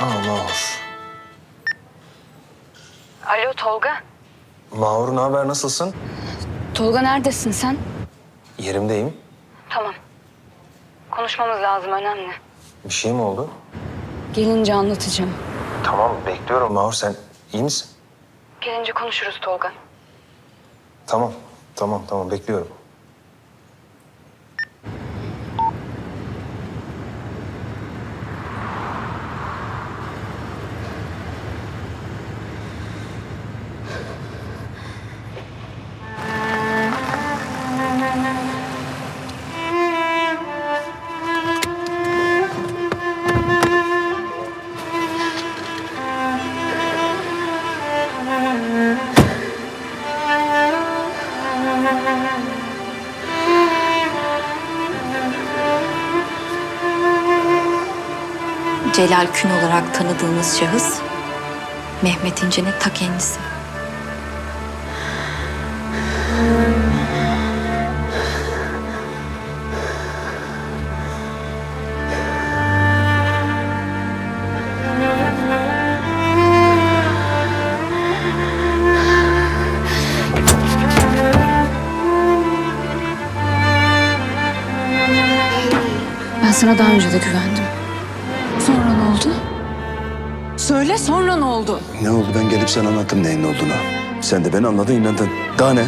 Mahur. Alo Tolga. Mahur ne haber nasılsın? Tolga neredesin sen? Yerimdeyim. Tamam. Konuşmamız lazım önemli. Bir şey mi oldu? Gelince anlatacağım. Tamam bekliyorum. Mahur sen iyi misin? Gelince konuşuruz Tolga. Tamam. Tamam tamam bekliyorum. Celal Kün olarak tanıdığınız şahıs Mehmet İnce'nin ta kendisi. Ben sana daha önce de güvendim. Sonra ne oldu? Söyle sonra ne oldu? Ne oldu ben gelip sana anlattım neyin ne olduğunu. Sen de beni anladın inandın. Daha ne?